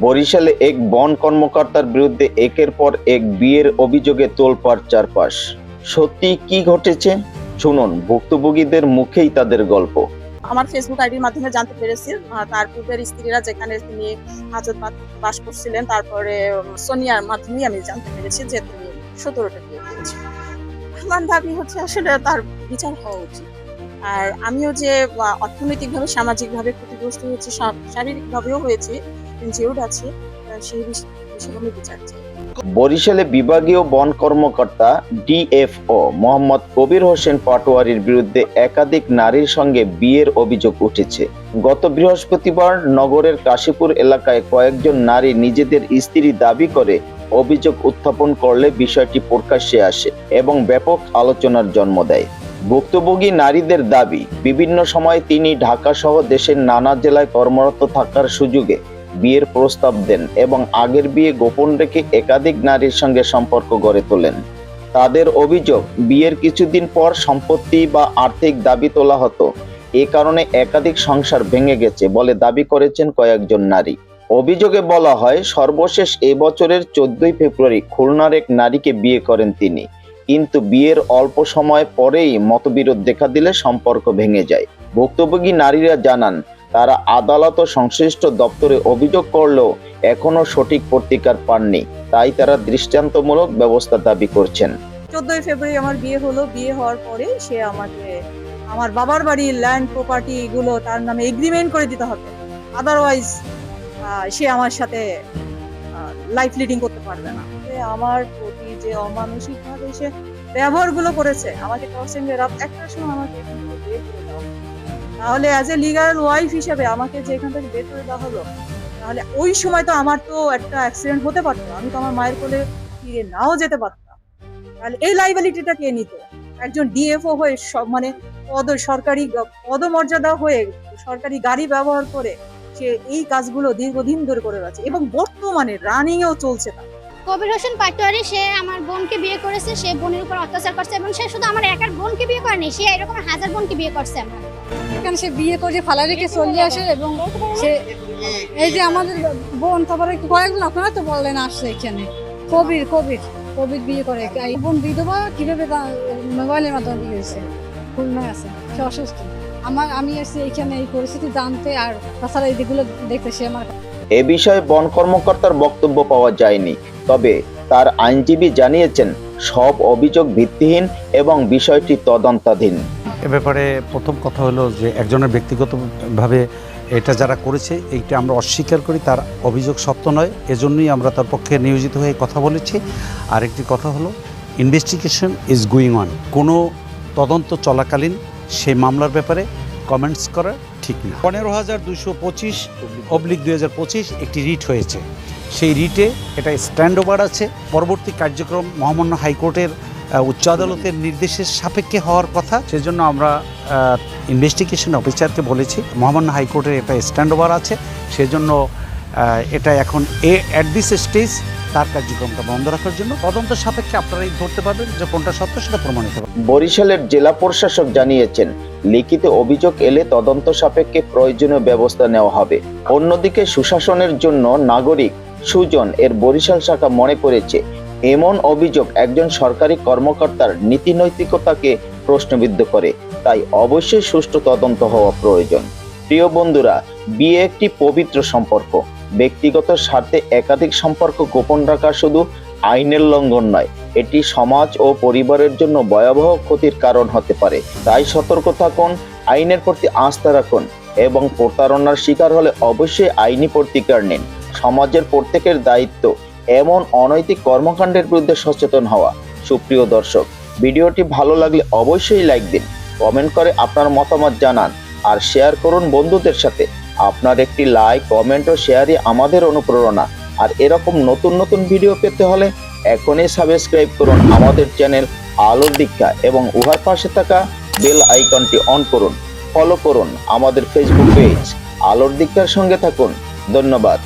বরিশালে এক বন কর্মকর্তার বিরুদ্ধে একের পর এক বিয়ের অভিযোগে তোলপাড় চারপাশ। সত্যি কি ঘটেছে? শুনুন, ভুক্তভোগীদের মুখেই তাদের গল্প। আমার ফেসবুক আইডির মাধ্যমে জানতে পেরেছি তার পূর্বের স্ত্রীরা যেখানে তিনি হাজত বাস- করছিলেন, তারপরে সোনিয়ার মাধ্যমেই আমি জানতে পেরেছি যে তিনি সতেরোটা বিয়ে করেছেন। আমার দাবি হচ্ছে আসলে তার বিচার হওয়া উচিত। আর আমিও যে অর্থনৈতিকভাবে, সামাজিকভাবে ক্ষতিগ্রস্ত হয়েছি শারীরিকভাবেও হয়েছি ইনজিউর্ড আছি সেই বিষয়ে আমি বিচার চাই। বরিশালে বিভাগীয় বন কর্মকর্তা ডিএফও মোহাম্মদ কবির হোসেন পাটোয়ারির বিরুদ্ধে একাধিক নারীর সঙ্গে বিয়ের অভিযোগ উঠেছে। গত বৃহস্পতিবার নগরের কাশীপুর এলাকায় কয়েকজন নারী নিজেদের স্ত্রী দাবি করে অভিযোগ উত্থাপন করলে বিষয়টি প্রকাশ্যে আসে এবং ব্যাপক আলোচনার জন্ম দেয়। ভুক্তভোগী নারীদের দাবি, বিভিন্ন সময় তিনি ঢাকা সহ দেশের নানা জেলায় কর্মরত থাকার সুযোগে বিয়ের প্রস্তাব দেন এবং আগের বিয়ে গোপন রেখে একাধিক নারীর সঙ্গে সম্পর্ক গড়ে তোলেন। তাদের অভিযোগ, বিয়ের কিছুদিন পর সম্পত্তি বা আর্থিক দাবি তোলা হতো। এ কারণে একাধিক সংসার ভেঙে গেছে বলে দাবি করেছেন কয়েকজন নারী। অভিযোগে বলা হয়, সর্বশেষ এবছরের চোদ্দই ফেব্রুয়ারি খুলনার এক নারীকে বিয়ে করেন তিনি। কিন্তু বিয়ের অল্প সময় পরেই মতবিরোধ দেখা দিলে সম্পর্ক ভেঙে যায়। ভুক্তভোগী নারীরা জানান, তারা আদালত ও সংশ্লিষ্ট দপ্তরে অভিযোগ করলেও এখনও সঠিক প্রতিকার পাননি, তাই তারা দৃষ্টান্তমূলক ব্যবস্থা দাবি করছেন। চোদ্দই ফেব্রুয়ারি আমার বিয়ে হলো। বিয়ে হওয়ার পরে সে আমাকে, আমার বাবার বাড়ির ল্যান্ড প্রপার্টি গুলো তার নামে এগ্রিমেন্ট করে দিতে হবে। আদারওয়াইজ সে আমার সাথে লাইফ লিডিং করতে পারবে না। আমার প্রতি যে অমানসিক ভাবে সে ব্যবহারগুলো করেছে, আমাকে একটার সময় আমাকে তাহলে অ্যাজ এ লিগাল ওয়াইফ হিসেবে আমাকে যে এখান থেকে বের করে দেওয়া হলো, তাহলে ওই সময় তো আমার তো একটা অ্যাক্সিডেন্ট হতে পারতো, আমি তো আমার মায়ের কোলে ফিরে নাও যেতে পারতাম। তাহলে এই লাইবিলিটিটা কে নিত? একজন ডিএফও হয়ে সব মানে পদ, সরকারি পদমর্যাদা হয়ে সরকারি গাড়ি ব্যবহার করে সে এই কাজগুলো দীর্ঘদিন ধরে করে যাচ্ছে এবং বর্তমানে রানিং এও চলছে তা কবির হোসেন পাটোয়ারি সে আমার বোনকে বিয়ে করেছে সে বোনের উপর অত্যাচার করছে এবং সে শুধু আমার একার বোনকে বিয়ে করেনি সে এরকম হাজার বোনকে বিয়ে করছে আমার। এখানে সে বিয়ে করে ফালা রেখে চলে আসে এবং সে এই যে আমাদের বোন তারপরে কয়েকজন আপনারা তো বললেন আসছে এখানে। কবির কবির কবির বিয়ে করে। এই বোন বিধবা কীভাবে মোবাইলের মাধ্যমে বিয়ে হয়েছে? খুলনায় আছে সে অসুস্থ। আমার আমি এসেছি এইখানে এই পরিস্থিতি জানতে আর তাছাড়া এই দিকগুলো দেখতে সে আমার এ বিষয়ে বন কর্মকর্তার বক্তব্য পাওয়া যায়নি। তবে তার আইনজীবী জানিয়েছেন, সব অভিযোগ ভিত্তিহীন এবং বিষয়টি তদন্তাধীন। এ ব্যাপারে প্রথম কথা হলো যে একজনের ব্যক্তিগতভাবে এটা যারা করেছে, এইটা আমরা অস্বীকার করি, তার অভিযোগ সত্য নয়। এজন্যই আমরা তার পক্ষে নিয়োজিত হয়ে কথা বলেছি। আরেকটি কথা হলো ইনভেস্টিগেশন ইজ গোয়িং অন কোনো তদন্ত চলাকালীন সেই মামলার ব্যাপারে কমেন্টস করা ঠিক না। পনেরো হাজার দুশো পঁচিশ অবলিক দুই হাজার পঁচিশ একটি রিট হয়েছে। সেই রিটে এটা স্ট্যান্ড ওভার আছে। পরবর্তী কার্যক্রম মহামান্য হাইকোর্টের উচ্চ আদালতের নির্দেশের সাপেক্ষে হওয়ার কথা। সেজন্য আমরা ইনভেস্টিগেশন অফিসারকে বলেছি, মহামান্য হাইকোর্টের এটা স্ট্যান্ড ওভার আছে। সেজন্য এটা এখন এ অ্যাট দিস স্টেজ তার কার্যক্রমটা বন্ধ রাখার জন্য তদন্ত সাপেক্ষে আপনারাই ধরতে পারবেন যে কোনটা সত্য সেটা প্রমাণিত হবে। বরিশালের জেলা প্রশাসক জানিয়েছেন, লিখিত অভিযোগ এলে তদন্ত সাপেক্ষে প্রয়োজনীয় ব্যবস্থা নেওয়া হবে। অন্যদিকে সুশাসনের জন্য নাগরিক সুজন এর বরিশাল শাখা মনে করেছে, এমন অভিযোগ একজন সরকারি কর্মকর্তার নীতি নৈতিকতাকে প্রশ্নবিদ্ধ করে, তাই অবশ্যই সুষ্ঠু তদন্ত হওয়া প্রয়োজন। প্রিয় বন্ধুরা, বিয়ে একটি পবিত্র সম্পর্ক। ব্যক্তিগত স্বার্থে একাধিক সম্পর্ক গোপন রাখা শুধু আইনের লঙ্ঘন নয়, এটি সমাজ ও পরিবারের জন্য ভয়াবহ ক্ষতির কারণ হতে পারে। তাই সতর্ক থাকুন, আইনের প্রতি আস্থা রাখুন এবং প্রতারণার শিকার হলে অবশ্যই আইনি প্রতিকার নিন। সমাজের প্রত্যেকের দায়িত্ব এমন অনৈতিক কর্মকাণ্ডের বিরুদ্ধে সচেতন হওয়া। সুপ্রিয় দর্শক, ভিডিওটি ভালো লাগলে অবশ্যই লাইক দিন, কমেন্ট করে আপনার মতামত জানান আর শেয়ার করুন বন্ধুদের সাথে। আপনার একটি লাইক কমেন্ট ও শেয়ারই আমাদের অনুপ্রেরণা। আর এরকম নতুন নতুন ভিডিও পেতে হলে এখনই সাবস্ক্রাইব করুন আমাদের চ্যানেল আলোর দীক্ষা এবং উহার পাশে থাকা বেল আইকনটি অন করুন। ফলো করুন আমাদের ফেসবুক পেজ আলোর দীক্ষার সঙ্গে থাকুন। ধন্যবাদ।